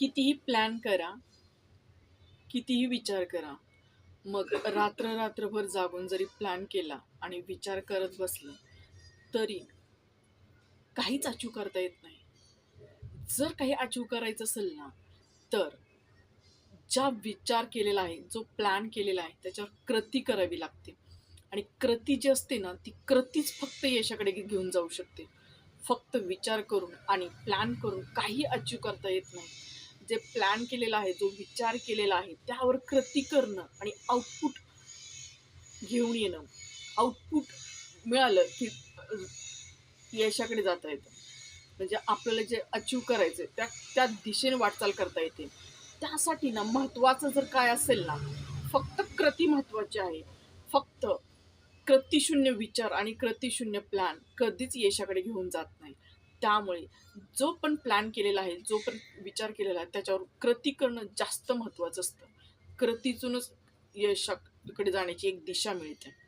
कितीही प्लॅन करा कितीही विचार करा मग रात्र रात्रभर जागून जरी प्लॅन केला आणि विचार करत बसलं तरी काहीच अचीव करता येत नाही. जर काही अचीव करायचं असेल ना तर ज्या विचार केलेला आहे जो प्लॅन केलेला आहे त्याच्यावर कृती करावी लागते. आणि कृती जी असते ना ती कृतीच फक्त यशाकडे घेऊन जाऊ शकते. फक्त विचार करून आणि प्लॅन करून काही अचीव करता येत नाही. जे प्लॅन केलेला आहे जो विचार केलेला आहे त्यावर कृती करणं आणि आउटपुट घेऊन येणं. आउटपुट मिळालं की यशाकडे जाता येतं. म्हणजे आपल्याला जे अचीव करायचं त्या त्या दिशेने वाटचाल करता येते. त्यासाठी ना महत्त्वाचं जर काय असेल ना फक्त कृती महत्त्वाची आहे. फक्त कृतीशून्य विचार आणि कृतीशून्य प्लॅन कधीच यशाकडे घेऊन जात नाही. त्यामुळे जो पण प्लॅन केलेला आहे जो पण विचार केलेला आहे त्याच्यावर कृती करणं जास्त महत्त्वाचं असतं. कृतीतूनच यशाकडे जाण्याची एक दिशा मिळते.